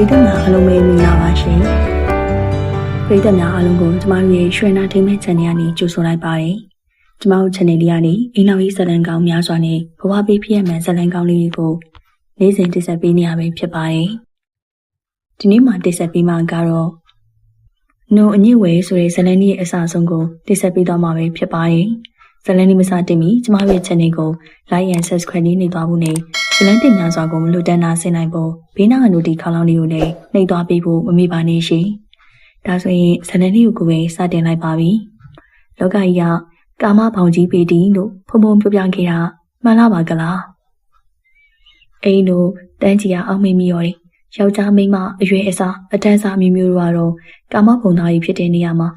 ရိသတ်များအားလုံးပဲမင်္ဂလာပါရှင်ပရိသတ်များအားလုံးကိုကျမတို့ရဲ့ရွှေနာထိမဲ channel ကနေကြိုဆိုလိုက်ပါတယ်ကျမတို့ channel လေးကနေအင်းနောက်ရေးဇာတ်လမ်းကောင်းများစွာနဲ့ဘဝပေးဖြစ်ရမှန်ဇာတ်လမ်းကောင်းလေးတွေကိုနေ့စဉ်တင်ဆက်ပေးနေရပဲဖြစ်ပါတယ်ဒီနေ့မှာတင်ဆက်ပေးမှာကတော့နိုအညစ်ဝဲဆိုတဲ့ဇာတ်လမ်းလေးရဲ့အစအဆုံးကိုတင်ဆက်ပေးသွားမှာပဲဖြစ်ပါတယ်ဇာတ်လမ်းလေးမစတင်မီကျမတို့ရဲ့ channel ကို like and subscribe နေသွားဖို့နဲ့ ဇလန်းတင်များစွာကိုမလွတ်တမ်းနာဆင်နိုင်ဖို့ဘေးနားကလူတီခေါင်းလောင်းလေးကိုလည်းနှိပ်သွားပေးဖို့မမေ့ပါနဲ့ရှင်။ဒါဆိုရင်ဇလန်းလေးကိုကိုယ်ပဲစတင်လိုက်ပါပြီ။လောကကြီးကကာမဘောင်ကြီးပေတီလို့ဖုံဖုံပြောပြခဲ့တာမှန်လားပါကလား။အိမ်တို့တန်းကြီးကအောက်မေ့မိရော်တယ်။ယောက်ျားမိန်းမအရွယ်အစားအတန်းစားမျိုးမျိုးတို့ကတော့ကာမဘုံသားကြီးဖြစ်တဲ့နေရာမှာ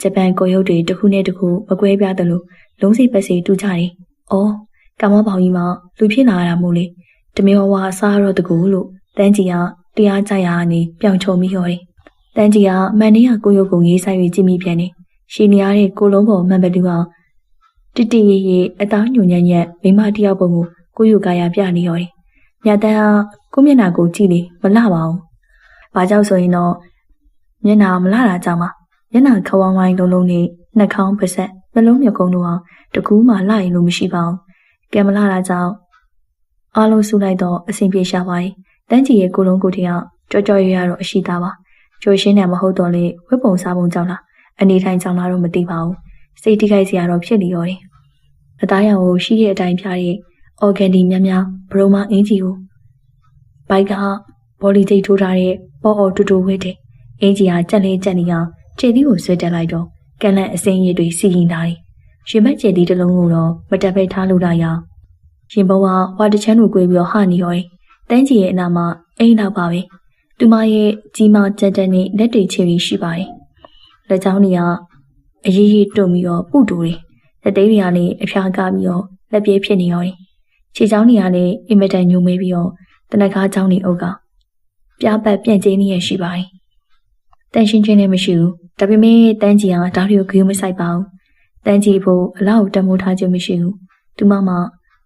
ဂျပန်ကိုရုပ်တွေတစ်ခုနဲ့တစ်ခုမကွဲပြားသလိုလုံးစိပတ်စီတူကြတယ်။အော် ကာမဘောင်ကြီးမှာလူဖြစ်လာတာမို့လေ။တမေဝဝအစားတော့တကူလို့တန်းကြီးကတရားကြရာကနေပြောင်ချုံပြီးဟောတယ်။တန်းကြီးကမန်နေရကိုရုပ်ကိုငေးဆိုင်၍ကြည့်မိပြန်တယ်။ရှင်နေရတဲ့ကိုလုံးပေါ်မှန်ပတူအောင်တိတိရရအသားညွန်ညံ့ညံ့မိမတယောက်ပုံကိုကိုယူကာယာပြနေရော်တယ်။ညတန်းကကိုမျက်နှာကိုကြည့်လေမလှပါဘူး။ဘာကြောင့်ဆိုရင်တော့မျက်နှာမလှတာကြောင့်ပါ။မျက်နှာခဝိုင်းဝိုင်းလုံးလုံးနဲ့နှာခေါင်းပါဆက်နှလုံးမြကုံတို့အောင်တကူးမှလှရင်လို့မရှိပါဘူး။ ကဲမလှတာကြောင့်အားလုံးစုလိုက်တော့အဆင်ပြေရှာပါတယ်။တန်းကြီးရဲ့ကိုလုံးကိုတယောက်ကြောကြောရရတော့အရှိသားပါ။ကျော်ရှင်းတယ်မဟုတ်တော့လေဝက်ပုံစားပုံကြောင့်လားအနေထိုင်ကြောင့်လားတော့မသိပါဘူး။စိတ်တိခိုက်စရာတော့ဖြစ်နေရောတယ်။အသားရောင်ကိုရှိတဲ့အတိုင်းပြတဲ့အော်ဂန်ဒီများများဘရိုမာအင်ဂျီကိုဘိုက်ကဘော်လီကျိတ်ထိုးထားတဲ့ပေါ်အော်တူတူဝဲတဲ့အင်ဂျီဟာကြက်လေးကြက်နေအောင်ခြေသီးကိုဆွဲတက်လိုက်တော့ကန်လန့်အစိမ်းရည်တွေစီရင်ထားတယ်။ ရွှေမက်ခြေသီးတစ်လုံးကိုတော့မတက်ပဲထားလို့လာရအောင်ရင်ဘုံကဝါတချမ်းကို꿰ပြီးတော့ဟာနေရောတယ်။တန်းကြီးရဲ့အနာမှာအိမ်နောက်ပါပဲ။သူမရဲ့ကြီးမားကြက်တက်နဲ့လက်တွေချေပြီးရှိပါတယ်။လက်ချောင်းတွေကအရေးကြီးတုံပြီးတော့ပုတူတယ်။လက်သေးတွေကလည်းအဖျားကားပြီးတော့လက်ပြေးဖြစ်နေရောတယ်။ခြေချောင်းတွေကလည်းအင်မတန်ညုံမေးပြီးတော့တနက်ကားချောင်းတွေအုပ်ကပြားပတ်ပြန့်ကျင်းနေရရှိပါတယ်။တန်ရှင်းချင်းလည်းမရှိဘူး။ဒါပေမဲ့တန်းကြီးကဓာတ်ရီကိုဂရုမစိုက်ပါဘူး။ တန်းကြီးဖို့အလောက်တမိုးထားခြင်းမရှိဘူး။သူမမှ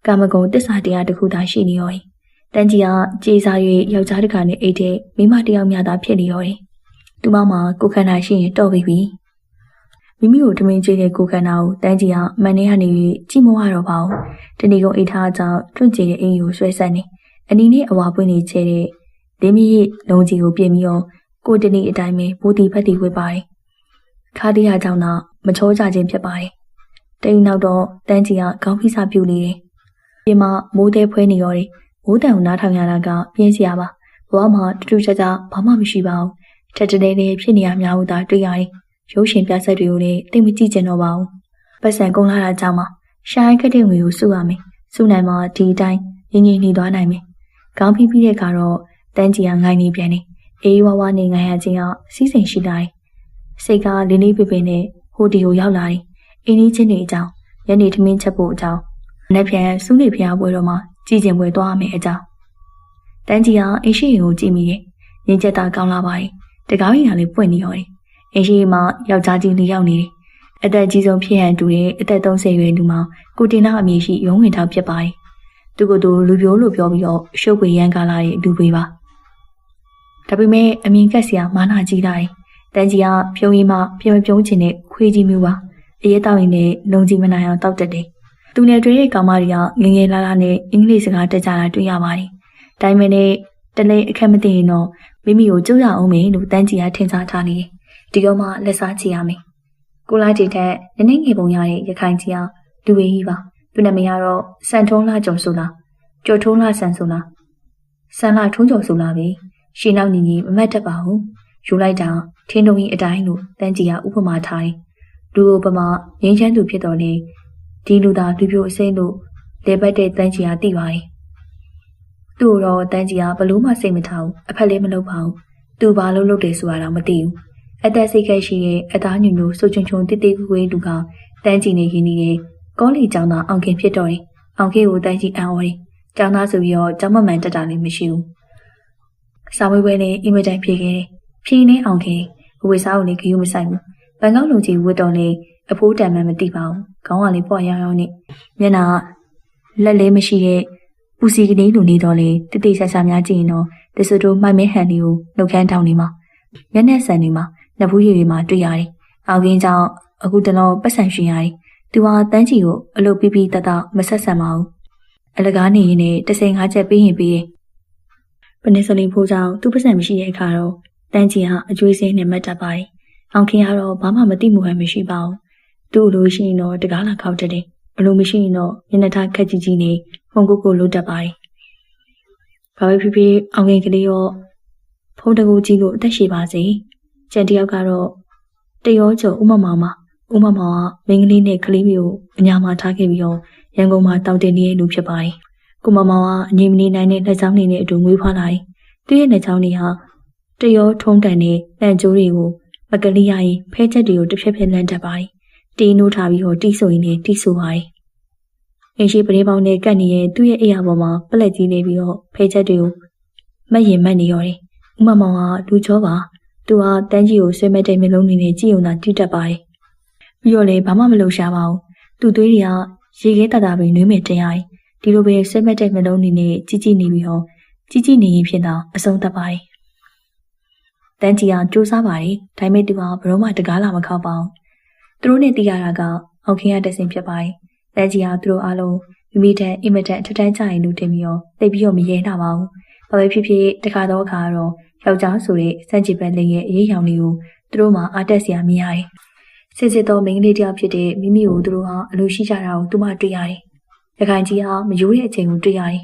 ကာမဂုဏ်တစ္ဆာတရားတစ်ခုသာရှိနေရော။တန်းကြီးကကြေးစား၍ယောက်ျားတစ်ခါနဲ့အိတ်တဲ့မိမတစ်ယောက်များသာဖြစ်နေရော။သူမမှာကိုခန္ဓာရှိရင်တော့ပြီပြီ။မိမိကိုတမင်ကြည့်တဲ့ကိုခန္ဓာကိုတန်းကြီးကမန်နေကနေကြည့်မဝတော့ပါဘူး။တဏီကုံအိတ်ထားကြောင့်တွန့်ကျင်တဲ့အင်းကိုဆွဲဆက်နေ။အနီနဲ့အဝါပွင့်နေချဲတဲ့လင်းမီရဲ့လုံးကြီးကိုပြင်ပြီးတော့ကိုတဏီအတိုင်းပဲဘူတီဖက်တီဝစ်ပါတယ်။ ခါတရားကြောင့်တော့မချောကြခြင်းဖြစ်ပါတယ်။တိန်နောက်တော့တန်းကြီးကခေါင်းဖိစာပြုတ်နေတယ်ပြင်မှာမိုးသေးဖွဲနေရောတယ်မိုးတံကိုနားထောင်ရတာကပြင်းစရာပါဘဝမှာတူတူချာချာဘာမှမရှိပါဘူးထက်တလဲလေးဖြစ်နေရများဦးသာတွေ့ရတယ်ရုပ်ရှင်ပြဆက်တွေကိုလည်းသိမကြည့်ကျင်တော့ပါဘူးပတ်စံကုန်လာတာကြောင့်မှရှားရိုက်ခက်တဲ့ငွေကိုစုရမယ်စုနိုင်မှဒီအတိုင်းငြိမ်ငြိမ်နေသွားနိုင်မယ်ခေါင်းဖိပြီးတဲ့အခါတော့တန်းကြီးကငိုင်းနေပြန်နေအေးဝါးဝါနေငိုင်းရခြင်းကစီးစိမ်ရှိလာတယ် စိတ်ကလင်းလေးပေပေနဲ့ဟိုဒီကိုရောက်လာတယ်အင်းကြီးချင်းနေအကြောင်းညနေထမင်းချက်ဖို့အကြောင်း။နှစ်ပြန်စူးနေဖျားပွဲတော်မှာကြည်ကျင်ပွဲသွားရမယ်အကြောင်း။တန်းကြီးကအရှိရင်ကိုကြည့်မိတယ်။ညင်ချက်သားကောင်းလာပါတယ်။တကားရင်ကလည်းပွင့်နေရောတယ်။အရှိမှာယောက်ျားကြီးလေးယောက်နေတယ်။အသက်ကြီးဆုံးဖြစ်ဟန်တူတဲ့အသက်30ရွယ်လူမှာကိုတင်နာအမည်ရှိရုံးဝင်ထောက်ဖြစ်ပါတယ်။သူကသူလူပြိုးလို့ပြောပြီးတော့ရှုပ်ပွေရန်ကားလာတဲ့လူပွေပါ။ဒါပေမဲ့အမြင်ကက်စရာမာနာကြီးတာတယ်။ တန်းကြီးကဖြုံးရင်မှပြုံးပြုံးချင်တဲ့ခွေးကြီးမျိုးပါ။အရေးတောက်ရင်လည်းလုံကြီးမနိုင်အောင်တောက်တတ်တယ်။သူနဲ့တွေ့တဲ့ကောင်မတွေကငငယ်လာလာနဲ့အင်္ဂလိပ်စကားတက်ကြတာတွေ့ရပါတယ်။ဒါပေမဲ့လည်းတလဲအခက်မသိရင်တော့မိမိကိုကြိုးရအောင်မေလို့တန်းကြီးကထင်စားထားနေတယ်။ဒီကောင်မှလက်စားချရမယ်။ကိုလာတီထက်နည်းနည်းငယ်ပုံရတဲ့ရခိုင်ကြီးကလူဝေးကြီးပါ။သူနာမည်ကတော့စံထုံးလာကျော်ဆိုလား။ကျော်ထုံးလာဆန်ဆိုလား။ဆန်လာထုံးကျော်ဆိုလားပဲ။ရှင်းနောက်ညီညီမမတ်တတ်ပါဘူး။ ယူလိုက်တာထင်းတုံကြီးအတိုင်းလို့တန်းကြီးကဥပမာထားတယ်။လူကိုပမာငင်းချမ်းသူဖြစ်တော်လေဒီလူသာလူပြိုအစိမ့်လို့လေပတ်တဲ့တန်းကြီးကသိပါတယ်။သူ့တော့တန်းကြီးကဘလို့မှစိတ်မထားဘူးအဖက်လေးမလုပ်ပါဘူး။သူဘာလို့လုပ်တယ်ဆိုတာတော့မသိဘူး။အသက်စိတ်ကဲရှိတဲ့အသားညွညွဆိုချုံချုံတိတိကွေးလူကတန်းကြီးနေရင်းနေတယ်။ကောလီကျောင်းသားအောင်ခင်ဖြစ်တော့တယ်။အောင်ခင်ကိုတန်းကြီးအံ့ဩတယ်။ကျောင်းသားဆိုပြီးတော့ကျောင်းမမှန်တက်တာလည်းမရှိဘူး။စာဝဲဝဲနဲ့အင်မတန်ဖြေခဲ့တယ်။ ဖြေနေအောင်ခင်ဝေစားကိုလည်းဂရုမစိုက်ဘူး။ဘန်ကောက်လူကြီးဝတ်တော်လေအဖိုးတံမှန်မသိပါဘူးခေါင်းကလေးပွားရောင်ရောင်နဲ့မျက်နှာလက်လေးမရှိတဲ့ပူစီကနေလူနေတော့လေတိတိကျကျများကြည့်ရင်တော့တဆူတို့မိုက်မဲဟန်တွေကိုနှုတ်ခမ်းတောင်းနေမှာမျက်နှာဆန်တွေမှာနဖူးရည်တွေမှာတွေ့ရတယ်။အောက်ကင်းကြောင့်အခုတလောပတ်ဆံရှင်ရတယ်။သူဟာတန်းချီကိုအလုပ်ပြီးပြီးတတမဆက်ဆံပါဘူး။အလကားနေရင်လည်းတစိန်ငါးချက်ပေးရင်ပေးတယ်။ပနေစလီဖိုးကြောင့်သူ့ပတ်စံမရှိတဲ့အခါတော့ တန်းချီဟာအကျွေးစင်းနဲ့မတ်တက်ပါတယ်။အောင်ခင်ကတော့ဘာမှမသိမှုဟန်မရှိပါဘူး။သူ့လိုရှိရင်တော့တကားလာခောက်တတ်တယ်။အလိုမရှိရင်တော့မျက်နှာထားခက်ကြီးကြီးနဲ့ဖုန်ကိုကိုလိုတတ်ပါတယ်။ဘာပဲဖြစ်ဖြစ်အောင်ခင်ကလေးရောဖုန်းတကူကြီးကိုအသက်ရှည်ပါစေ။ကျန်တယောက်ကတော့တရောကျော်ဥမမောင်မဥမမောင်ကမိန်းကလေးနဲ့ကလေးမျိုးအညာမှာထားခဲ့ပြီးတော့ရန်ကုန်မှာတောင်းတင်နေတဲ့လူဖြစ်ပါတယ်။ကိုမမောင်ကအငြိမ်မနေနိုင်တဲ့လက်ချောင်းတွေနဲ့အတူငွေးဖွားလာတယ်။သူ့ရဲ့လက်ချောင်းတွေဟာ တရောထုံးတန်တဲ့လန့်ကျိုးတွေကိုမကလေးရရင်ဖဲချက်တွေကိုတစ်ဖြက်ဖြက်လန့်တတ်ပါတယ်။တီးနိုးထားပြီးတော့တီးဆိုရင်လည်းတီးဆိုပါတယ်။အင်းရှိပရိပေါင်းနဲ့ကတ်နေတဲ့သူ့ရဲ့အိယာပေါ်မှာပလက်ကြီးနေပြီးတော့ဖဲချက်တွေကိုမက်ရင်မက်နေရောတယ်။ဥမမောင်ကလူချောပါသူဟာတန်းကြီးကိုဆွဲမဲ့တဲ့မျိုးလုံးနေနဲ့ကြည့်ုံသာတိတက်ပါတယ်။ပြီးတော့လည်းဘာမှမလုပ်ရှားပါဘူး။သူ့သွေးတွေကရေခဲတတာပဲနှွေးမဲ့တင်ရတယ်။ဒီလိုပဲဆွဲမဲ့တဲ့မျိုးလုံးနေနဲ့ကြည့်ကြည့်နေပြီးတော့ကြည့်ကြည့်နေရင်ဖြစ်တော့အဆုံးသတ်ပါတယ်။ တန်းကြီးကစူးစမ်းပါတယ်။ဒါပေမဲ့သူကဘရောမှတကားလာမခောက်ပါဘူး။သူတို့နဲ့တီးရတာကအောက်ခင်ရတဲ့စင်ဖြစ်ပါတယ်။တန်းကြီးကသူတို့အားလုံးမိမိတဲ့အင်မတန်ထထန်းကြရင်လို့တင်ပြီးတော့သိပြီးတော့မရဲတာပါဘူး။ဘာပဲဖြစ်ဖြစ်တခါတော့အခါကတော့ယောက်ျားဆိုတဲ့စန့်ကျင်ဘက်လေးရဲ့အရေးရောင်တွေကိုသူတို့မှအားတက်စရာမြင်ရတယ်။စစ်စစ်သောမိန်းကလေးတယောက်ဖြစ်တဲ့မိမိကိုသူတို့ဟာအလိုရှိကြတာကိုသူမှတွေ့ရတယ်။ရခိုင်ကြီးဟာမယိုးတဲ့အချိန်ကိုတွေ့ရတယ်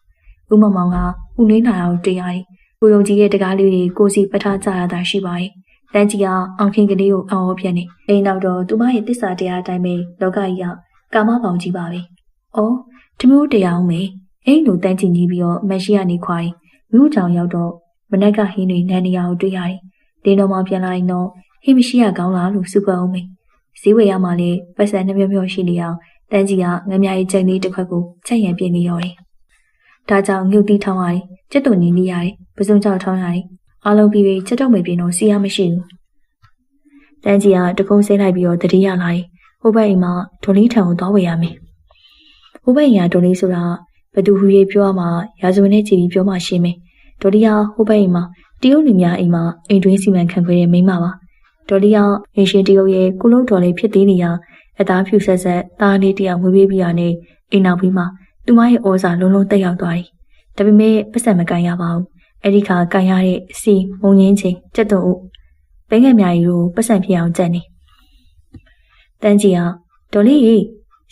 ။ဦးမမောင်ကဦးနှင်းလာတာကိုတွေ့ရတယ်။ ကိုယုံကြည်ရဲ့တကားလေးတွေကိုစီပထားကြရတာရှိပါတယ်။တန်းကြီးကအောင်ခင်ကလေးကိုအော်ပြနေ။အိမ်နောက်တော့သူမရဲ့တစ္ဆာတရားအတိုင်းပဲလောကကြီးကကာမပေါင်ကြီးပါပဲ။အော်တမျိုးတရားအောင်မေအိမ်လိုတန်းချင်ကြီးပြီးတော့မရှိရနေခွာရင်မြို့ကြောင်ရောက်တော့မနက်ကဟင်းတွေနန်းနေရကိုတွေ့ရတယ်။ဒင်းတော်မှပြန်လာရင်တော့ဟင်းမရှိရကောင်းလားလို့စုပတ်အောင်မေ။ဈေးဝယ်ရမှလည်းပတ်စံနှမျောမျောရှိနေအောင်တန်းကြီးကငမြရေးချိန်လေးတစ်ခွက်ကိုချက်ရံပြင်းနေရောတယ်။ဒါကြောင့်ငုတ်တီးထောင်းရတယ်။ချက်တုံညီနေရတယ်။ ပစုံကြောက်ထောင်းရတယ်။အားလုံးပြီးပြီးချက်တော့မပြင်းတော့စီးရမရှိဘူး။တန်းကြီးကတကုံးဆင်းလိုက်ပြီးတော့တတိယလာတယ်။ဟိုဘက်အိမ်မှာဒေါ်လေးထံကိုသွားဝယ်ရမယ်။ဟိုဘက်အိမ်ကဒေါ်လေးဆိုတာဘသူဟူရေးပြောမှရာဇဝင်နဲ့ကြည်ပြီးပြောမှရှင်းမယ်။ဒေါ်လီယာဟိုဘက်အိမ်မှာတရုတ်လူများအိမ်မှာအိမ်တွင်းစီမံခန့်ခွဲတဲ့မိန်းမပါ။ဒေါ်လီယာအင်ရှင်တရုတ်ရဲ့ကုလုံးတော်လေးဖြစ်သေးနေရအသားဖြူဆက်ဆက်သားလေးတယောက်ဝေးပေးပြီးရနေအိမ်နောက်ပြီးမှသူမရဲ့ဩဇာလုံးလုံးတက်ရောက်သွားတယ်။ဒါပေမဲ့ပတ်စံမကန်ရပါဘူး။ အဲ့ဒီခါကန်ရတဲ့စီမုံငင်းချင်းကြက်တုံဦးဘဲငယ်များကြီးတို့ပတ်စံဖြစ်အောင်ကြက်နေ။တန်းကြီးကဒေါ်လေး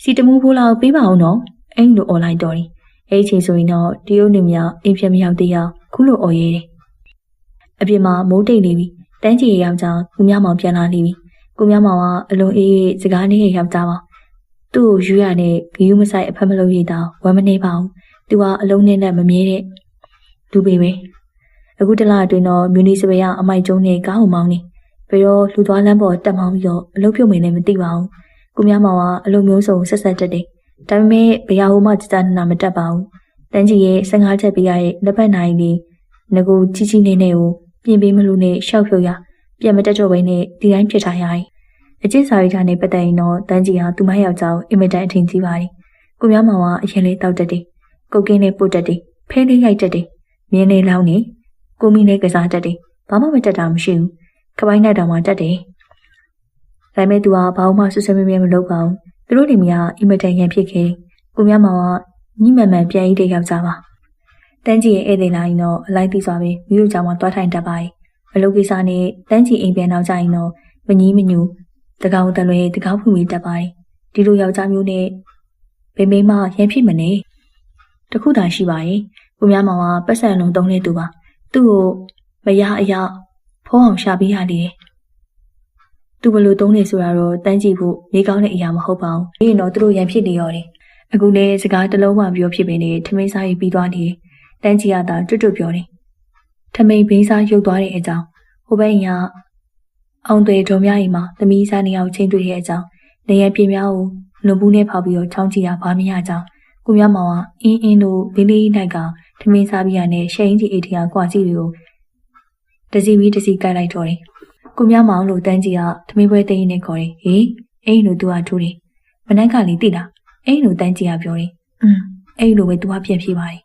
စီတမူဖိုးလောက်ပေးပါအောင်နော်။အိမ်လိုអော်လိုက်တော်တယ်။အဲ့ဒီချိန်ဆိုရင်တော့တရုတ်လူများအိမ်ပြမရောက်သေးအောင်ခုလိုអော်ရဲတယ်။အပြင်မှာမိုးတိတ်နေပြီ။တန်းကြီးရောက်ကြောင်ကုမြမောင်ပြန်လာနေပြီ။ကုမြမောင်ကအလုံးအေးအေးစကားနဲ့ရောက်ကြပါ။သူ့ကိုယူရတဲ့ဂယူးမဆိုင်အဖက်မလို့ရတာဝမ်းမနေပါဘူး။သူကအလုံးနဲ့နဲ့မမြဲတဲ့လူပေပဲ။ အခုတလားအတွင်းတော့မြူနီစပယ်ကအမိုက်ကျုံးနဲ့ကားကိုမောင်းနေ။ပြီးတော့လူသွားလမ်းပေါ်တက်မောင်းပြီးတော့အလုပ်ပြုတ်မင်းလည်းမသိပါဘူး။ကုမြမောင်ကအလုံးမျိုးစုံဆက်ဆက်တက်တယ်။ဒါပေမဲ့ဘရာဟိုမှကြကြနာမတက်ပါဘူး။တန်းကြီးရဲ့15ချက်ပေးရတဲ့လက်ပတ်နိုင်လေးငကိုကြီးကြီးနေနေကိုပြင်ပေးမလို့နဲ့ရှောက်ဖြုတ်ရပြန်မတက်တော့ဘဲနဲ့ဒီတိုင်းဖြစ်ထားရတယ်။အကျင့်စာရိတ်ထားနဲ့ပတ်သက်ရင်တော့တန်းကြီးဟာသူမယောက်ျားကိုအင်မတန်အထင်ကြီးပါတယ်။ကိုများမောင်ကအရင်လေးတောက်တက်တယ်။ကုတ်ကင်းလေးပုတ်တက်တယ်။ဖဲလေးရိုက်တက်တယ်။မြင်းလေးလောင်းနေ ကိုမီလေးကစားတက်တယ်။ဘာမှမတက်တာမရှိဘူး။ခပိုင်းနဲ့တောင်မှတက်တယ်။ဒါပေမဲ့သူကဘာမှဆွဆွမဲမဲမလုပ်ပါဘူး။သူတို့နေမယားအင်မတန်ရန်ဖြစ်ခဲ့။ကိုများမောင်ကညှိမှန်မှန်ပြန်ဤတဲ့ယောက်ျားပါ။တန်းကြီးရဲ့ဧည့်သည်လာရင်တော့အလိုက်သိစွာပဲမြို့ကြောင်မှာတွားထိုင်တတ်ပါ යි ။အလုပ်ကိစ္စနဲ့တန်းကြီးအိမ်ပြန်နောက်ကြရင်တော့မငီးမညူတကောင်တလွဲတကောက်ဖွင့်ပြီးတတ်ပါ යි ။ဒီလိုယောက်ျားမျိုးနဲ့ဘယ်မိမရန်ဖြစ်မနေ။တခုသာရှိပါရဲ့။ကိုများမောင်ကပတ်စံလုံးတုံးနေသူပါ။ သူ့ကိုမရအရဖုံးအောင်ရှာပေးရလေ။သူဘလို့တုံးနေဆိုတာတော့တန်းကြည့်ဖို့နေကောင်းတဲ့အရာမဟုတ်ပါဘူး။ပြီးရင်တော့သူတို့ရန်ဖြစ်နေရောတယ်။အခုလည်းစကားတလုံးမှပြောဖြစ်ပေနေထမင်းစားပြီးပြီးသွားနေတယ်။တန်းကြီးကသာတွတ်တွတ်ပြောတယ်။ထမိန်ဘင်းစားရုပ်သွားတဲ့အကြောင်းဟိုဘက်ရင်ကအောင်သွေဒုံမြအိမ်မှာသမီးစားနေအောင်ချင်းတွေ့တဲ့အကြောင်းနေရပြင်းများကိုလွန်ပူးနဲ့ဖောက်ပြီးတော့ချောင်းကြည့်တာဘာမရကြောင်း ကိုမြမောင်ကအင်းအင်းတို့လေးလေးလိုက်ကထမင်းစားပြီးရတဲ့ရှိန်ကြီးအိတ်ထီယာကွာကြီးတွေကိုတစီပြီးတစီကြိုက်လိုက်တော့တယ်။ကိုမြမောင်လို့တန်းကြီးကထမင်းပွဲသိင်းနေခေါ်တယ်။ဟေးအိမ်တို့သူကထူးတယ်။မနက်ကလေးသိလားအိမ်တို့တန်းကြီးကပြောတယ်။อืมအဲ့လိုပဲသူကပြန်ဖြေပါတယ်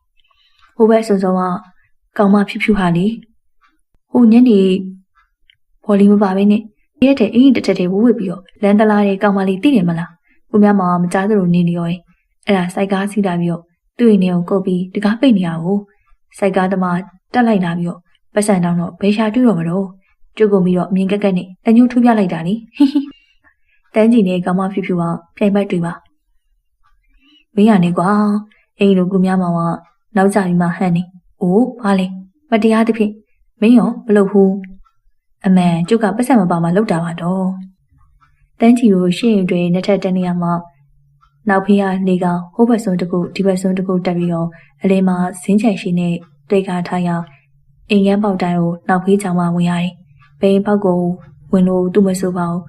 ဟိုဘက်စုံစုံကကောင်မဖြူဖြူဟာလေဟိုညနေဘော်လီမပါဘဲနဲ့တရက်တဲ့အင်းတထက်တဲ့ဝဝပြီးတော့လန်တလာတဲ့ကောင်မလေးသိတယ်မလားကိုများမမကြားသလိုနေနေရော အဲ့ဒါစိုက်ကားစီးလာပြီးတော့သူ့အိမ်ထဲကိုကုတ်ပြီးတကားပိတ်နေရကိုစိုက်ကားသမားတက်လိုက်လာပြီးတော့ပတ်စံတောင်းတော့ဘေရှာတွေ့တော့မလို့ကျုပ်ကုန်ပြီးတော့အမြင်ကက်ကက်နဲ့တညှိုးထိုးပြလိုက်တာလေတန်းကြီးနဲ့ကောင်မဖြူဖြူကပြိုင်ပတ်တွေ့ပါမင်းရနေကွာအိမ်လိုကူများမောင်ကနောက်ကြပြီးမှဟန်နေ။အိုးဘာလဲမတရားသဖြင့်မင်းရောမလုပ်ဘူး။အမှန်ကျုပ်ကပတ်စံမပါမှလောက်တာပါတော့။တန်းချီကိုရှင်းရင်တွင်နှစ်ထပ်တနေရာမှာ နောက်ဖေးကနေကဟိုးဘက်စွန်းတကူဒီဘက်စွန်းတကူတက်ပြီးတော့အလေးမှာဇင်းချန်ရှိနဲ့တွေ့ကားထားရအိမ်ငန်းပေါက်တိုင်းကိုနောက်ဖေးချောင်းမှဝင်ရတယ်။ဘိန်ပေါက်ကိုဝင်လို့သူ့မဆိုပါဘူး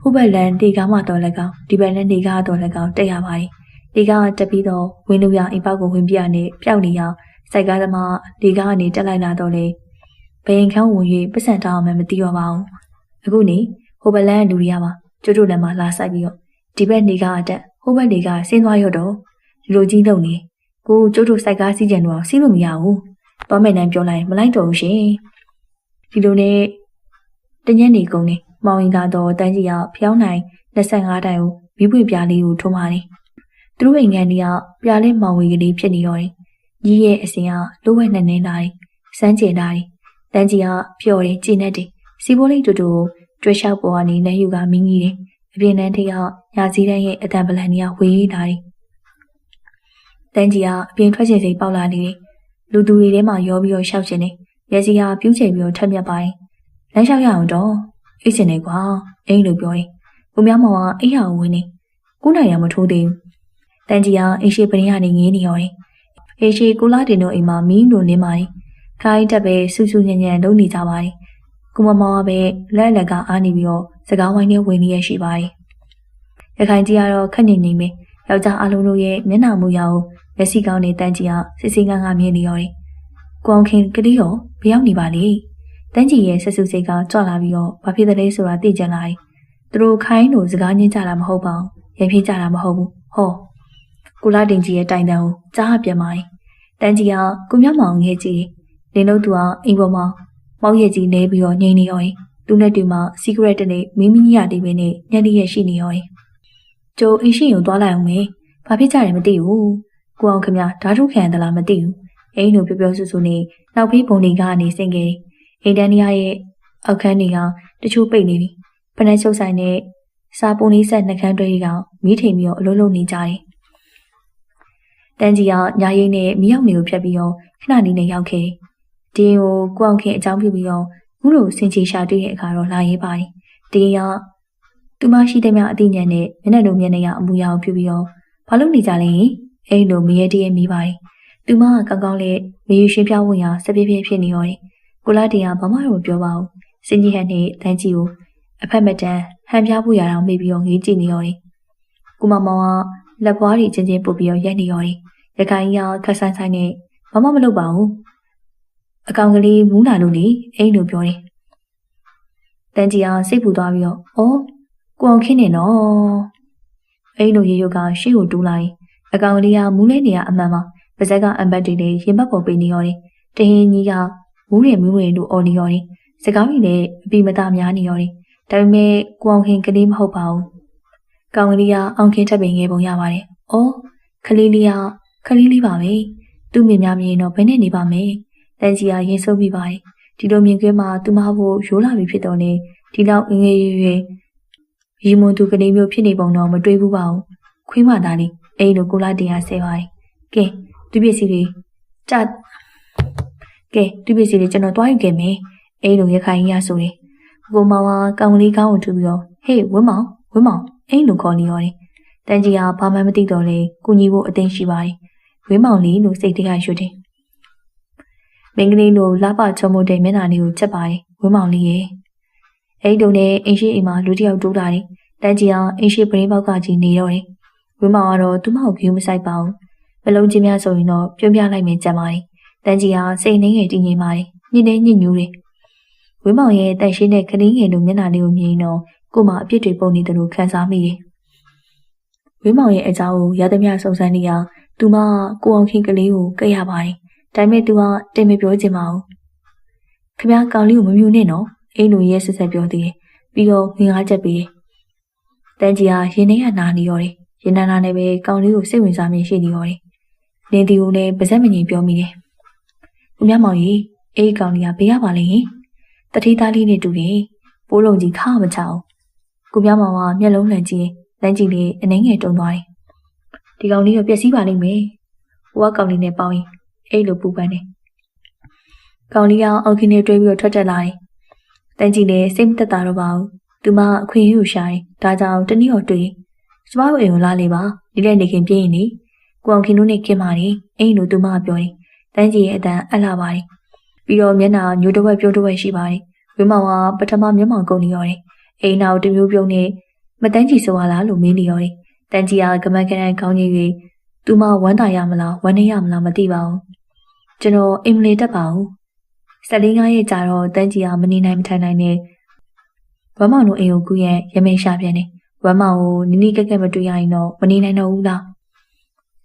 ။ဟိုဘက်လန်တေကားမှတော်လက်ကောင်ဒီဘက်လန်တေကားတော်လက်ကောင်တက်ရပါတယ်။တေကားတက်ပြီးတော့ဝင်းလူရအိမ်ပေါက်ကိုဝင်ပြနေပျောက်နေရစိုက်ကားသမားတေကားကနေတက်လိုက်လာတော့လေဘိန်ခန်းဝင်၍ပတ်စံတောင်းမှမသိတော့ပါဘူး။အခုနေဟိုဘက်လန်လူရီရပါကျိုးတို့လည်းမလာဆိုင်ပြီးတော့ ဒီဘက်နေကအတက်ဟိုဘက်နေကဆင်းသွားရတော့ဒီလိုကြီးလုံနေကိုကျိုးတို့စိုက်ကားစီးကြံတော့စီးလို့မရဘူး။သွားမယ်နိုင်ပြောလိုက်မလိုက်တော့ဘူးရှင်။ဒီလိုနဲ့တညက်နေကုန်နေမောင်ရင်သာတော့တန်းကြီးကဖျောင်းနိုင်25တိုင်ကိုမိပွေပြားလေးကိုထုံးပါတယ်။သူတို့အိမ်ငန်းကြီးကပြားလေးမောင်ဝေကလေးဖြစ်နေရောတယ်။ကြီးရဲ့အစင်ကလိုးဝဲနှနေလာတယ်။စမ်းကျင်လာတယ်။တန်းကြီးကပျော်တယ်ကျဉ်နေတယ်။စီပိုးလေးတူတူကိုကျွဲလျှောက်ပေါ်ကနေလက်ယူကမင်းကြီးတယ်။ အပြင်းနှန်းထိကညာစည်းတန်းရဲ့အတန်ပလန်ကြီးကဝေးလာတယ်။တန်းကြီးကအပြင်ထွက်ချင်စိတ်ပေါက်လာနေတယ်။လူသူတွေထဲမှာရောပြီးတော့ရှောက်ချင်တယ်။ရဲစီကပြူးချိန်ပြီးတော့ထက်မြက်ပါတယ်။လမ်းလျှောက်ရအောင်တော့အိတ်ချင်နေကွာ။အိမ်လို့ပြောတယ်။ကိုများမောင်ကအိယာကိုဝင်နေ။ကိုနိုင်ရမထိုးသေးဘူး။တန်းကြီးကအိရှိပရင်းကနေငင်းနေရောတယ်။အိရှိကိုလာတင်တို့အိမ်မှာမီးလိုနေပါတယ်။ခိုင်းတက်ပဲဆူဆူညံ့ညံ့လုံးနေကြပါတယ်။ကိုမမောင်ကပဲလက်လက်ကအားနေပြီးတော့ စကားဝိုင်းနဲ့ဝင်နေရရှိပါတယ်။ရခိုင်ကြီးကတော့ခက်နေနေမယ်။ယောက်ျားအလုံးတို့ရဲ့မျက်နှာမူရအောင်လက်စီကောင်းနေတန်းကြီးကစစ်စစ်ငန်းငါမြင်နေရောတယ်။ကိုအောင်ခင်ကလေးရောဘယ်ရောက်နေပါလဲ။တန်းကြီးရဲ့ဆက်စုစိတ်ကကြွလာပြီးတော့ဘာဖြစ်တယ်လဲဆိုတာသိကြလာတယ်။သူတို့ခိုင်းလို့စကားညင်းကြတာမဟုတ်ပါဘူး။ရပြကြတာမဟုတ်ဘူး။ဟောကိုလာတင်ကြီးရဲ့တိုင်တန်ကိုကြားပြန်ပါရင်တန်းကြီးကကိုမြမောင်ငယ်ကြီးလင်းလို့သူကအိမ်ပေါ်မှာမောက်ရည်ကြီးနေပြီးတော့ငိမ့်နေရော သူနဲ့တူမှ secret တနေ့မင်းမင်းရတီးပင်းနဲ့ညနေရက်ရှိနေရောကျိုးအင်းရှိုံသွားလိုက်အောင်မေဘာဖြစ်ကြတယ်မသိဘူးကိုအောင်ခင်ဗျာဓာတုခံတယ်လားမသိဘူးအိမ်တို့ပြောပြောဆူဆူနေနောက်ဖေးပုံတွေကနေစင်ခဲ့အိမ်တန်းနီယာရဲ့အောက်ခန်းတွေကတချို့ပိတ်နေပြီဖနက်ချုပ်ဆိုင်နဲ့စာပုံလေးဆက်နှကန်းတွေကမိထိန်ပြီးတော့အလုံးလုံးနေကြတယ်တန်းကြီးကညာရင်းနဲ့မိရောက်နေကိုဖြတ်ပြီးတော့ခဏနေနဲ့ရောက်ခဲ့ဒီကိုကိုအောင်ခင်အကြောင်းပြုပြီးတော့ ခုလိုစင်ချေရှာတွေ့တဲ့အခါတော့လာရေးပါတယ်ဒီကသူမရှိတဲ့မြအသိဉာဏ်နဲ့မျက်နှာလိုမျက်နှာရအမူအရာကိုပြုပြီးတော့ဘာလို့နေကြလဲအဲ့လိုမရေတည်းမိပါတယ်သူမကကောင်းကောင်းလေးမယူရှင်းပြဝင်ရစပြည့်ပြည့်ဖြစ်နေရောတယ်ကိုလာတီကဘာမှတော့ပြောပါဘူးစင်ကြီးဟန်နဲ့တန်းကြီးကိုအဖက်မတန်ဟန်ပြဖို့ရအောင်မိပြီးတော့ငေးကြည့်နေရောတယ်ကိုမမောင်ကလက်ပွားတွေချင်းချင်းပုတ်ပြီးတော့ရိုက်နေရောတယ်ရခိုင်ကခက်ဆန်းဆိုင်နဲ့ဘာမှမလုပ်ပါဘူး အကောင်ကလေးမူးလာလို့လေအိမ်လို့ပြောတယ်တန်းကြီးအောင်စိတ်ပူသွားပြီးတော့အော်ကိုအောင်ခင်းနေနော်အိမ်လို့ရေရုပ်ကရှေ့ကိုတူးလိုက်အကောင်ကလေးကမူးလဲနေရအမှန်ပါပါဇက်ကအမ်ဘတ်တွေနဲ့ရင်ဘတ်ပေါ်ပေးနေရောတယ်တဟင်းကြီးကမူးရမူးရလို့အော်နေရောတယ်စကားကြီးလည်းအပိမတများနေရောတယ်ဒါပေမဲ့ကိုအောင်ခင်ကလေးမဟုတ်ပါဘူးကောင်ကလေးကအောင်ခင်ထပ်ပင်ငယ်ပုံရပါတယ်အော်ခလေးလေးကခလေးလေးပါပဲသူ့မြင်များမြင်တော့ဘယ်နဲ့နေပါမလဲ တန်ကြီးကရင်ဆုပ်ပြီးပါတယ်ဒီလိုမြင်ကွင်းမှာသူမဖို့ရိုးလာပြီဖြစ်တော့လေဒီလောက်ငငယ်ရွယ်ရွယ်ရီမွန်သူကလေးမျိုးဖြစ်နေပုံတော့မတွေးဘူးပါဘူးခွေးမသားလေးအဲ့လိုကိုလာတင်ရဆဲပါတယ်ကဲသူပစ္စည်းလေးကြကဲသူပစ္စည်းလေးကျွန်တော်တွားယူခဲ့မယ်အဲ့လိုရခိုင်ကြီးရဆိုတယ်ကိုမောင်ကကောင်လေးကောင်းကိုထူပြီးတော့ဟေးဝင်းမောင်ဝင်းမောင်အဲ့လိုခေါ်နေရောတယ်တန်ကြီးကဘာမှမသိတော့လေကုညီဖို့အသိရှိပါတယ်ဝင်းမောင်လေးလို့စိတ်တကရွှတ်တယ် မင်းကလေးတို့လှပချုံမတဲ့မျက်နှာလေးကိုချက်ပါတယ်ဝင်းမောင်လေးရဲ့အဲ့တုန်းနဲ့အင်းရှိအိမ်မှာလူတစ်ယောက်တိုးလာတယ်တန်းကြီးအောင်အင်းရှိပရင်းပေါက်ကကြီးနေတော့တယ်ဝင်းမောင်ကတော့သူ့မောက်ကူးမဆိုင်ပါဘူးမလုံးချင်းများဆိုရင်တော့ပြုံးပြလိုက်မယ်ကြံပါတယ်တန်းကြီးကစိတ်နှင်းငယ်တည်ငြိမ်ပါတယ်ညစ်နေညစ်ညူးတယ်ဝင်းမောင်ရဲ့တန်ရှင်းတဲ့ခရင်းငယ်လိုမျက်နှာလေးကိုမြင်တော့ကို့မှာအပြစ်တွေပုံနေတယ်လို့ခံစားမိတယ်ဝင်းမောင်ရဲ့အကြောင်းကိုရသမျှစုံစမ်းနေရသူမကိုအောင်ခင်ကလေးကိုကြက်ရပါတယ် ဒါပေမဲ့သူကတိတ်မပြောချင်ပါဘူးခင်ဗျားကောင်လေးကိုမမြူနဲ့နော်အိမ်လူရဲဆက်ဆက်ပြောသေးတယ်ပြီးတော့ငင်ကားချက်ပေးတယ်တန်ကြီးဟာရင်ထဲကနာနေရော်တယ်ရင်နာနာနဲ့ပဲကောင်လေးကိုစိတ်ဝင်စားမြင်ရှိနေရော်တယ်လင်းတီကိုလည်းပါဇက်မငြိမ်ပြောမိတယ်ဦးမြမောင်ကြီးအေးကောင်လေးကဘေးရပါလိမ့်တတိသားလေးနဲ့တူတယ်ပိုးလုံးကြီးခါမချအောင်ကိုမြမောင်ကမျက်လုံးလှန်ကြည့်လမ်းကြည့်လေးအနှင်းငယ်တုံသွားတယ်ဒီကောင်လေးကိုပျက်စီးပါလိမ့်မယ်ဟိုကကောင်လေးနဲ့ပေါင်းရင် အဲ့လိုပူပန်းတယ်ကောင်လေးကအောက်ခင်းနဲ့တွဲပြီးတော့ထွက်တက်လာတယ်တန်းကြည့်လည်းစိတ်မသက်သာတော့ပါဘူးသူမအခွင့်အရေးကိုရှာတယ်ဒါကြောင့်တနည်းတော့တွေ့ကျမတို့အိမ်ကိုလာလေပါဒီလက်နေခင်ပြင်းရင်လေကိုအောင်ခင်တို့နဲ့ခင်ပါတယ်အိမ်လိုသူမကပြောတယ်တန်းကြည့်ရဲ့အတန်အလှပါတယ်ပြီးတော့မျက်နှာညိုတဝက်ပြုံးတဝက်ရှိပါတယ်ဝင်းမောင်ကပထမမျက်မှောင်ကုန်နေရတယ်အိမ်နောက်တမျိုးပြုံးနဲ့မတန်းကြည့်ဆိုလားလို့မေးနေရတယ်တန်းကြည့်ကကမန်ကန်ခေါင်းကြီးကြီးသူမဝမ်းသာရမလားဝမ်းနေရမလားမသိပါဘူး ကျွန်တော်အိမ်မလေးတက်ပါဘူးဆက်လေးငါးရဲ့ကြာတော့တန်းကြီးကမနေနိုင်မထိုင်နိုင်နဲ့ဝမ်းမောင်တို့အိမ်ကိုကူးရဲ့ရမေရှာပြန်တယ်ဝမ်းမောင်ကိုနီးနီးကက်ကက်မတွေ့ရရင်တော့မနေနိုင်တော့ဘူးလား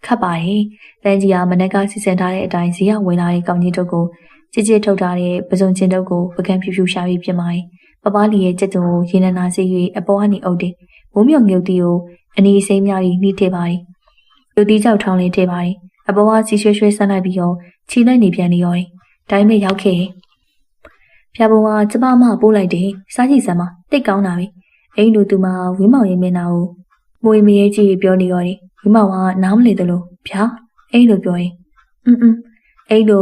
ခတ်ပါရဲ့တန်းကြီးကမနက်ကစီစဉ်ထားတဲ့အတိုင်းဈေးကဝင်လာတဲ့ကောင်းကြီးတုပ်ကိုကြည်ကြည်ထုတ်ထားတဲ့ပစုံချင်းတုပ်ကိုပကံဖြူဖြူရှာပြီးပြင်ပါရဲ့ပပလီရဲ့ကြက်တုံကိုရေနနာစေး၍အပေါ်ကနေအုပ်တယ်ဝုံမြုံမြုပ်တီကိုအနီးစိမ်းများပြီးနှိထည့်ပါရဲ့လူတီကြောက်ထောင်းလေးထည့်ပါရဲ့အပေါ်ကစီရွှဲရွှဲဆန်းလိုက်ပြီးတော့ ခြိလိုက်နေပြန်နေရော။တိုင်းမဲ့ရောက်ခဲ့။ဖျာပုံကကျမမပိုးလိုက်တယ်။စားကြည့်စမ်းမတိတ်ကောင်းတာပဲ။အိမ်လူသူမဝင်းမောင်ရဲ့မျက်နှာကိုမွေမရဲကြည့်ပြောနေရောတယ်။ဝင်းမောင်ကနားမလည်သလိုဗျာအိမ်လူပြောရင်အင်းအင်းအိမ်လူ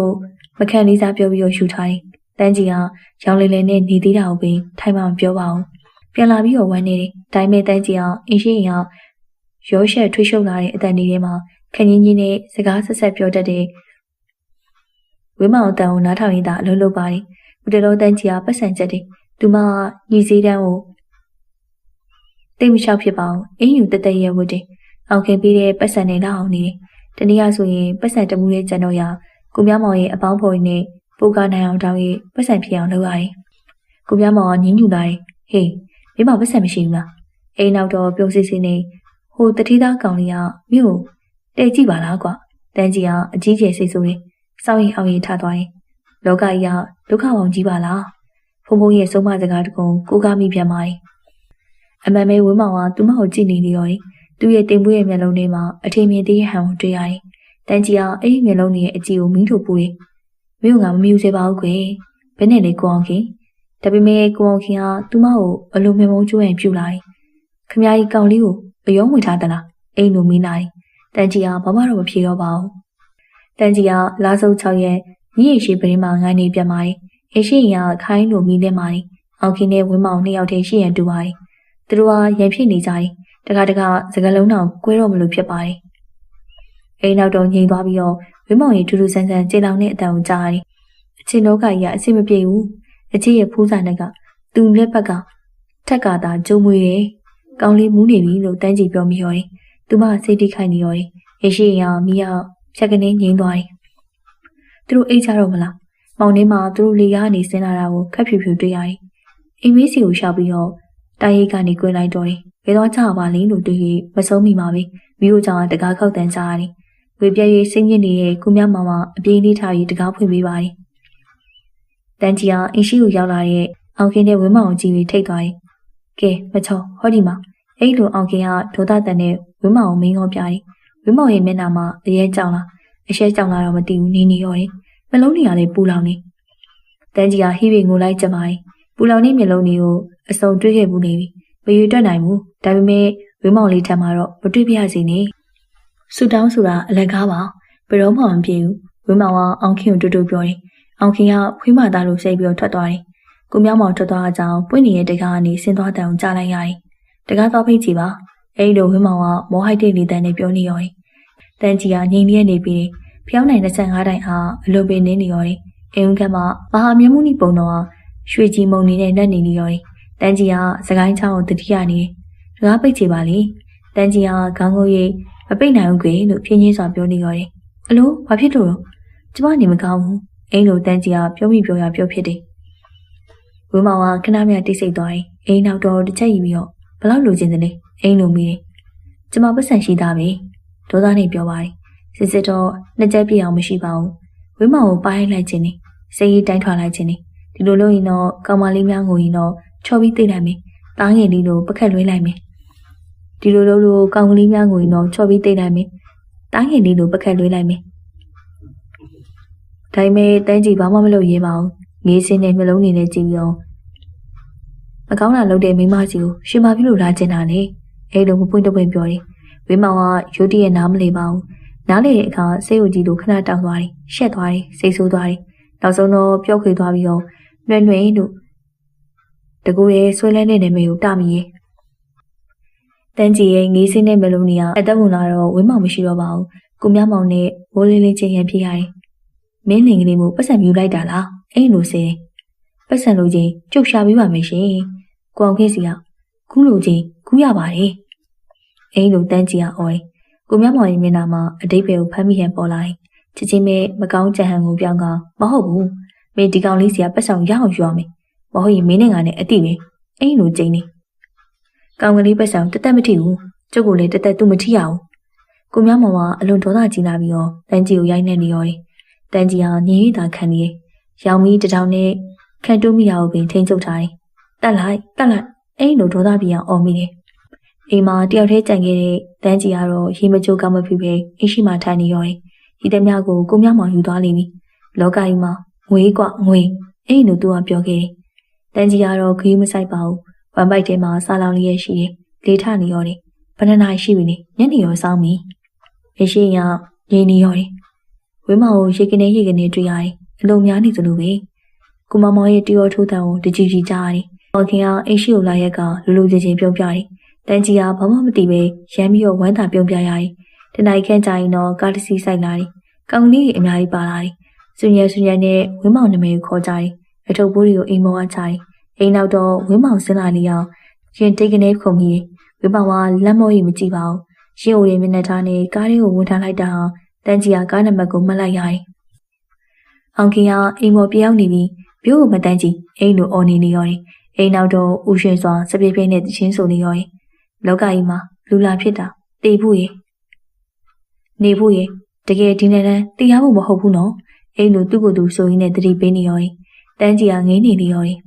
မခံလေးစားပြောပြီးတော့ယူထားတယ်။တန်းကြီးကရောင်လေလေနဲ့နေသေးတာကိုပင်ထိုင်မှမပြောပါဘူး။ပြန်လာပြီးတော့ဝမ်းနေတယ်။တိုင်းမဲ့တန်းကြီးကအင်းရှိရင်ကရောရှက်ထွေးရှုပ်လာတဲ့အတန်လေးထဲမှာခင်းကြီးကြီးနဲ့စကားဆက်ဆက်ပြောတတ်တဲ့ ဝင်းမောင်တန်ကိုနားထောင်ရင်းသာအလုပ်လုပ်ပါတယ်။ဦးတတော်တန်းကြီးကပတ်စံချက်တယ်။သူမညီစည်းတန်းကိုတိတ်မလျှောက်ဖြစ်ပါဘူး။အင်းယူတသက်ရဲဝတ်တယ်။အောင်ခင်ပြီးတဲ့ပတ်စံနဲ့လောက်အောင်နေတယ်။တနည်းအားဆိုရင်ပတ်စံတမှုရဲ့ကျန်တော့ရကိုမြမောင်ရဲ့အပေါင်းဖော်ရင်းနဲ့ပိုကနိုင်အောင်တောင်းရဲ့ပတ်စံဖြစ်အောင်လုပ်ရတယ်။ကိုမြမောင်ကညင်းညူလာတယ်။ဟေးမိမပတ်စံမရှိဘူးလား။အိမ်နောက်တော့ပြုံးစစ်စစ်နေဟိုတတိသားကောင်လေးကမြို့တဲ့ကြည့်ပါလားကွာ။တန်းကြီးကအကြီးကျယ်စိတ်ဆိုးတယ် စောင်းရင်အောင်ရင်ထသွားရင်လောကကြီးကဒုက္ခပေါင်းကြီးပါလားဖုံဖုံရဲ့ဆုံးမစကားတကုံကိုကားမိပြန်ပါ යි အမှန်ပဲဝင်းမောင်ကသူ့မကိုကြည့်နေနေရောသူ့ရဲ့တင်ပွေးရဲ့မျက်လုံးထဲမှာအထင်မြင်သေးတဲ့ဟန်ကိုတွေ့ရတယ်တန်ကြီးကအဲ့ဒီမျက်လုံးရဲ့အကြည့်ကိုမင်းတို့ပူတယ်မင်းကမမြူစေပါဘူးကွယ်ဘယ်နဲ့လဲကိုအောင်ခင်ဒါပေမဲ့ကိုအောင်ခင်ကသူ့မကိုအလိုမြမုံကျိုးရင်ပြူလာတယ်ခမကြီးကောင်လေးကိုအယုံဝင်ထားသလားအိမ်လိုမင်းနိုင်တန်ကြီးကဘာမှတော့မဖြေတော့ပါဘူး တန်ကြီးကလာစုပ်6ရက်ညည်ရှိပရင်းမှာငိုင်းနေပြန်ပါတယ်။အရှိရင်ကခိုင်းလိုမိနေပါတယ်။အောင်ခင်းနဲ့ဝင်းမောင်နှစ်ယောက်တည်းရှိရန်တူပါတယ်။သူတို့ကရံဖြစ်နေကြတယ်။တခါတခါစကလုံးတော်ကွဲတော့မလို့ဖြစ်ပါတယ်။အိမ်နောက်တော့ငြိမ်သွားပြီးတော့ဝင်းမောင်ရဲ့ထူးထူးဆန်းဆန်းခြေလောင်တဲ့အတန်ကိုကြားရတယ်။အချင်းတော့ကကြီးကအစ်မပြေဘူး။အချစ်ရဲ့ဖူးစာနဲ့ကသူ့လက်ဘက်ကထက်ကသာကျုံမွေတယ်။ကောင်းလေးမူးနေပြီလို့တန်းကြည့်ပြောမိရောတယ်။သူမစိတ်တိခိုင်နေရောတယ်။အရှိရင်ကမိရ ဖြက်ကနေငိမ့်သွားတယ်။သူတို့အိတ်ကြတော့မလား။မောင်ထဲမှာသူတို့လေကားကနေဆင်းလာတာကိုခက်ဖြူဖြူတွေ့ရတယ်။အိမ်မေးစီကိုရှောက်ပြီးတော့တာရိတ်ကနေကွင်းလိုက်တော့တယ်။ဘယ်တော့ကြပါလိမ့်လို့တွေးပြီးမဆုံးမိပါပဲ။မိတို့ကြောင့်တကားခောက်တန်းကြရတယ်။ဝေပြည့်ရေးစိတ်ညစ်နေတဲ့ကုမြမောင်ကအပြေးလေးထားပြီးတကားဖွင့်ပေးပါတယ်။တန်ကြီးကအင်းရှိကိုရောက်လာတဲ့အောင်ခင်းတဲ့ဝင်းမောင်ကြီးပြီးထိတ်သွားတယ်။ကဲမချောဟောဒီမှာအဲ့လိုအောင်ခင်းကဒေါသတန်နဲ့ဝင်းမောင်ကိုမင်းကောပြတယ် ဝင်းမောင်ရဲ့မျက်နှာမှာအရဲကြောင်လာအရှဲကြောင်လာတော့မသိဘူးနေနေရောတယ်မလုံးနေရလေပူလောင်နေတန်းကြီးကဟိရိငိုလိုက်ကြပါ යි ပူလောင်နေမျက်လုံးတွေကိုအစုံတွေးခဲ့ဘူးနေပြီမရွေတွက်နိုင်ဘူးဒါပေမဲ့ဝင်းမောင်လေးထံမှာတော့မတွေ့ပြရစီနေဆူတောင်းဆိုတာအလက်ကားပါဘယ်တော့မှမပြေဘူးဝင်းမောင်ကအောင်ခင်ကိုတူတူပြောတယ်အောင်ခင်ကဖွေးမသားလို့စိတ်ပြီးတော့ထွက်သွားတယ်ကိုမြောက်မောင်ထွက်သွားအကြောင်းပွင့်နေတဲ့တကားကနေဆင်းသွားတဲ့အောင်ကြားလိုက်ရတယ်တကားသွားဖိတ်ကြည့်ပါ အဲ့လိုဝင်းမောင်ကမောဟိုက်တဲ့လေတန်းနဲ့ပြောနေရောတယ်တန်ကြီးကငြိမ်လျက်နေပြီးဖျောင်းနိုင်25တိုင်ဟာအလိုပင်နေနေရောတယ်။အိမ်ကမှမဟာမြတ်မှုနိပုံတော်ရွှေကြီးမုံနေတဲ့လက်နေနေရောတယ်။တန်ကြီးကစကိုင်းချောင်းကိုတတိယနေ။တကားပိတ်ချေပါလေ။တန်ကြီးကခေါင်းကိုရိပ်မပိတ်နိုင်ဘူးကွယ်လို့ဖြင်းချင်းစွာပြောနေရောတယ်။အလိုဘာဖြစ်လို့လဲ။ကျမနေမကောင်းဘူး။အိမ်လိုတန်ကြီးကပြောမိပြောရပြောဖြစ်တယ်။ဝင်းမောင်ကခဏမြတိတ်ဆိတ်သွားရင်အိမ်နောက်တော့တစ်ချက်ယူပြီးတော့ဘလောက်လိုချင်တယ်လဲ အိမ်လိုမိတယ်။ကျမပတ်စံရှိသားပဲ။ဒေါသနဲ့ပြောပါတယ်။ဈစစ်စစ်တော့နှစ်ချက်ပြည့်အောင်မရှိပါဘူးဝင်းမောင်ကိုပိုင်းလိုက်ခြင်းနေစိတ်ကြီးတိုင်းထွာလိုက်ခြင်းနေဒီလိုလို့ရင်တော့ကောင်မလေးများငိုရင်တော့ချော်ပြီးသိလိုက်မယ်တားငယ်လေးလိုပကက်လွှဲလိုက်မယ်ဒီလိုလို့လို့ကောင်ကလေးများငိုရင်တော့ချော်ပြီးသိလိုက်မယ်တားငယ်လေးလိုပကက်လွှဲလိုက်မယ်ဒါပေမဲ့တန်းကြီးဘာမှမလုပ်ရဲပါဘူးငေးစင်းနဲ့နှလုံးနေနဲ့ကြည့်ပြီးတော့မကောင်းတာလုပ်တဲ့မိန်းမကြီးကိုရှင်မပြုလို့လာကျင်တာလေ အဲလိုမပွင့်တပွင့်ပြောတယ်ဝင်းမောင်ကရုတ်တရက်နားမလည်ပါဘူးနားလေတဲ့အခါစိတ်ကိုကြည့်လို့ခဏတောက်သွားတယ်ရှက်သွားတယ်စိတ်ဆိုးသွားတယ်နောက်ဆုံးတော့ပျောက်ခွေသွားပြီးတော့နှွဲ့နှွဲ့လို့တကူရဲ့ဆွဲလဲတဲ့နေမေကိုတမိရဲ့တန်းကြီးရဲ့ငေးစင်းတဲ့မလုံးကြီးကအသက်ဝင်လာတော့ဝင်းမောင်မရှိတော့ပါဘူးကိုမြမောင်နဲ့ဘိုးလေးလေးချင်းရဖြစ်ရတယ်မင်းလင်ကလေးမျိုးပတ်စံမြူလိုက်တာလားအဲ့လိုစေပတ်စံလိုချင်းကျုပ်ရှာပေးပါမယ်ရှင်ကိုအောင်ခေးစီကခုလိုချင်း ခုရပါတယ်အဲ့လိုတန်းကြီးကအော်တယ်ကိုမြမောင်ရဲ့မျက်နှာမှာအတိတ်ပဲကိုဖမ်းမိရန်ပေါ်လာတယ်ချစ်ချင်းပဲမကောင်းကြံဟန်ကိုပြောင်းကမဟုတ်ဘူးမင်းဒီကောင်လေးစီကပတ်ဆောင်ရအောင်ယူရမယ်မဟုတ်ရင်မင်းနဲ့ငါနဲ့အတိပဲအဲ့လိုကျင်းနေကောင်ကလေးပတ်ဆောင်တသက်မထိဘူးကျုပ်ကလည်းတသက်သူမထိရဘူးကိုမြမောင်ကအလွန်ဒေါသကြီးလာပြီးတော့တန်းကြီးကိုရိုက်နှက်နေရောတယ်တန်းကြီးဟာညင်ရီတာခံနေရောင်မီတထောင်နဲ့ခံတိုးမိတာကိုပင်ထိန်းချုပ်ထားတယ်တက်လိုက်တက်လိုက်အဲ့လိုဒေါသပြေအောင်အော်မိတယ် အိမ်မှာတယောက်တည်းကြံခဲ့တဲ့တန်းကြီးကတော့ရေမကြိုးကမဖြစ်ပဲအရှိမှထိုင်နေရောတယ်ဒီတမကိုကိုမြောက်မောင်ယူသွားလိမ့်မယ်လောကကြီးမှာငွေกว่าငွေအဲ့လိုသူကပြောခဲ့တယ်တန်းကြီးကတော့ခရီးမဆိုင်ပါဘူးဝမ်ပိုက်ထဲမှာစားလောင်လေးရရှိတယ်လေးထနေရောတယ်ဘယ်နှနာရှိပြီလဲညနေရောစောင်းပြီရရှိရငြိမ်နေရောတယ်ဝင်းမောင်ကိုရေကနေရေကနေတွေ့ရတယ်အလုံးများနေသလိုပဲကိုမမောင်ရဲ့တရောထိုးတန်ကိုတကြည်ကြည်ကြားရတယ်။မောင်ခင်ကအိရှိကိုလာရက်ကလူလူချင်းချင်းပြုံးပြတယ်။ တန်ကြီးကဘာမှမသိပဲရမ်းပြီးတော့ဝမ်းသာပြုံးပြရတယ်။တနိုင်ခန့်ကြရင်တော့ကားတစ်စီးဆိုင်လာတယ်။ကောင်လေးအများကြီးပါလာတယ်။စွညဲစွညဲနဲ့ဝင်းမောင်နာမည်ကိုခေါ်ကြတယ်။အထုပ်ပိုးတွေကိုအိမ်မောကချတယ်။အိမ်နောက်တော့ဝင်းမောင်စင်းလာနေအောင်ရင်တိတ်ကနေခုန်မိတယ်။ဝင်းမောင်ကလက်မောကြီးမကြည့်ပါဘူး။ရင်အိုရဲ့မျက်နှာထားနဲ့ကားလေးကိုဝင်ထားလိုက်တာဟာတန်ကြီးကကားနံပါတ်ကိုမှတ်လိုက်ရတယ်။အောင်ခင်ကအိမ်မောပြောင်းနေပြီးပြိုးကိုမတန်းကြည့်အိမ်လိုအော်နေနေရောတယ်အိမ်နောက်တော့ဦးရွှင်စွာစပြည့်ပြည့်နဲ့တချင်းဆိုနေရောတယ် လောကကြီးမှာလူလာဖြစ်တာတေဖို့ရေနေဖို့ရေတကယ်ဒီနေ့တန်းတရားဖို့မဟုတ်ဘူးနော်အိမ်လိုသူ့ကိုယ်သူဆိုရင်းနဲ့တတိပေးနေရောတယ်တန်းကြီးကငိမ့်နေနေရောတယ်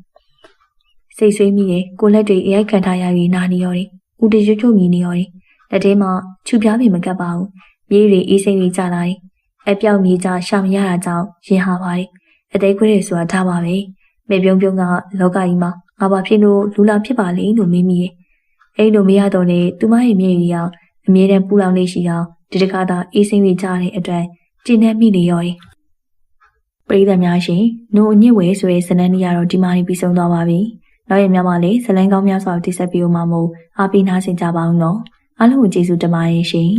စိတ်ဆွေးမိတယ်ကိုလက်တွေအရိုက်ခံထားရပြီးနာနေရောတယ်ဦးတရွတ်ချုပ်မြည်နေရောတယ်လက်ထဲမှာချူပြားပင်မကပ်ပါဘူးမြေးတွေအေးစိမ့်ပြီးကြလာတယ်အပြောက်မြေးကြရှာမရတာကြောင့်ရင်ဟာပါတယ်အသေးခွေးတွေဆိုတာဒါပါပဲမေပြုံးပြုံးကလောကကြီးမှာငါဘာဖြစ်လို့လူလာဖြစ်ပါလိမ့်လို့မေးမိရဲ့ အဲ့လိုမရတော့လေသူမရဲ့မျက်ရည်ကအမြဲတမ်းပူလောင်နေရှိအောင်ဒီတခါသာအေးစိမ့်ပြီးကြားတဲ့အတွက်ကျင်းနေမိနေရောတယ်ပရိသတ်များရှင်နှုတ်အညစ်ဝဲဆိုတဲ့ဇလန်းလေးကတော့ဒီမှာပြီးဆုံးသွားပါပြီနောက်ရမြမှာလည်းဇလန်းကောင်းများစွာတိဆက်ပြီးဦးမှာမို့အားပေးနားဆင်ကြပါအောင်နော်အားလုံးကိုကျေးဇူးတင်ပါတယ်ရှင်